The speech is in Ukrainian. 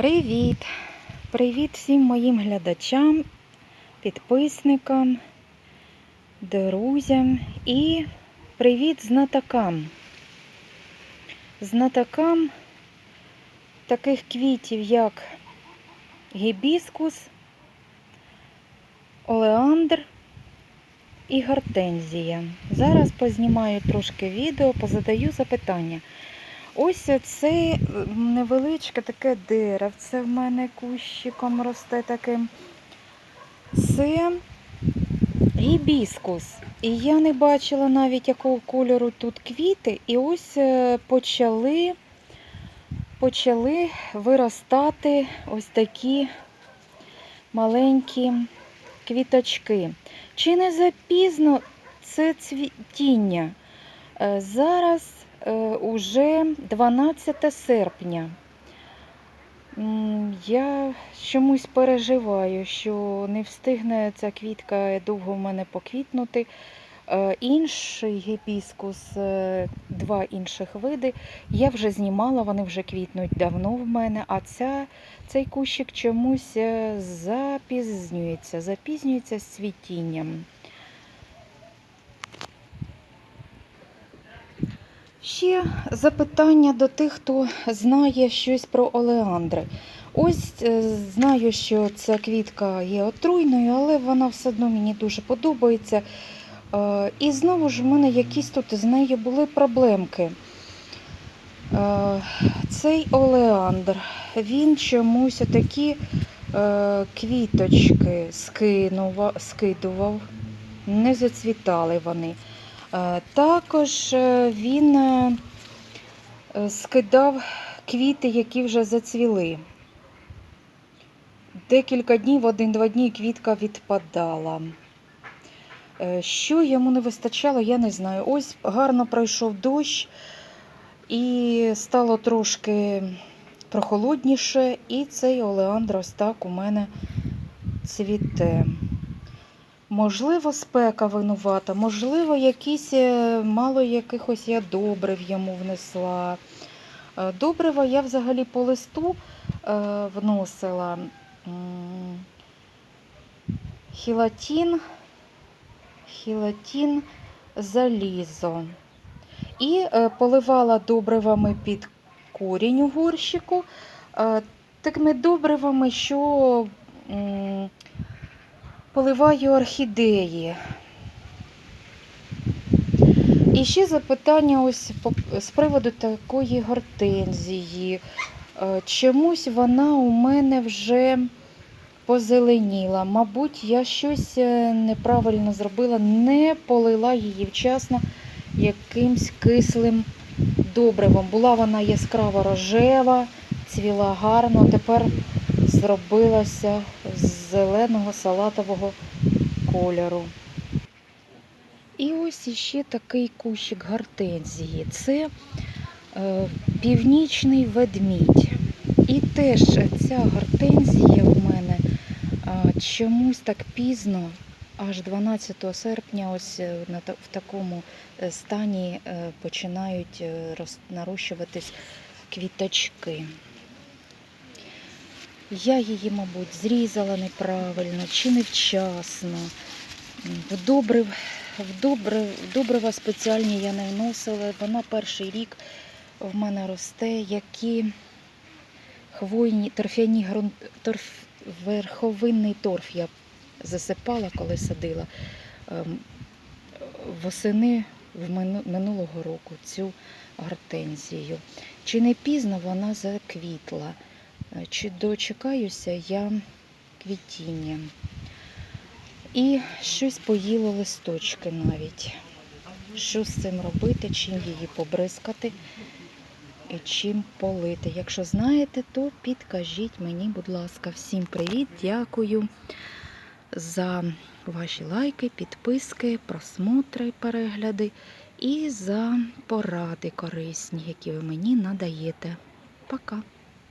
Привіт! Привіт всім моїм глядачам, підписникам, друзям і привіт знатокам. Знатокам таких квітів, як гібіскус, олеандр і гортензія. Зараз познімаю трошки відео, позадаю запитання. Ось це невеличке таке деревце в мене кущиком росте таким. Це гібіскус. І я не бачила навіть якого кольору тут квіти. І ось е, почали, почали виростати ось такі маленькі квіточки. Чи не запізно це цвітіння? Е, Зараз уже 12 серпня. Я чомусь переживаю, що не встигне ця квітка довго в мене поквітнути. Е, Інший гібіскус, е, два інших види, я вже знімала, вони вже квітнуть давно в мене, а ця, цей кущик чомусь е, запізнюється, запізнюється з цвітінням. Ще запитання до тих, хто знає щось про олеандри. Ось е, знаю, що ця квітка є отруйною, але вона все одно мені дуже подобається. Е, І знову ж в мене якісь тут з нею були проблемки. Е, Цей олеандр, він чомусь такі квіточки скинув, скидував, не зацвітали вони. Е, Також е, він е, скидав квіти, які вже зацвіли. Декілька днів, один-два дні квітка відпадала. Що йому не вистачало, я не знаю. Ось гарно пройшов дощ і стало трошки прохолодніше, і цей олеандр ось так у мене цвіте. Можливо, спека винувата, можливо, якісь е, мало якихось я добрив йому внесла. Е, Добрива я взагалі по листу е, вносила хілатін, хілатін, залізо. І поливала добривами під корінь у горщику, такими добривами, що поливаю орхідеї. І ще запитання ось з приводу такої гортензії. Е, Чомусь вона у мене вже позеленіла. Мабуть, я щось е, неправильно зробила, не полила її вчасно якимсь кислим добривом. Була вона яскраво рожева, цвіла гарно, тепер зробилася з зеленого салатового кольору. І ось іще такий кущик гортензії. Це е, північний ведмідь. І теж ця гортензія в мене е, чомусь так пізно, аж 12 серпня, ось е, на, в такому е, стані е, починають е, нарощуватись квіточки. Я її, мабуть, зрізала неправильно чи невчасно. В добрив, в добрив, в добрива спеціальні я не вносила. Вона перший рік в мене росте, які хвойні, торфяні ґрунт, торф, верховинний торф я засипала, коли садила ем, восени в минулого року цю гортензію. Чи не пізно вона заквітла? Е, Чи дочекаюся я квітіння? І щось поїло листочки навіть. Що з цим робити, чим її побризкати і чим полити. Якщо знаєте, то підкажіть мені, будь ласка, всім привіт, дякую за ваші лайки, підписки, просмотри, перегляди і за поради корисні, які ви мені надаєте. Пока!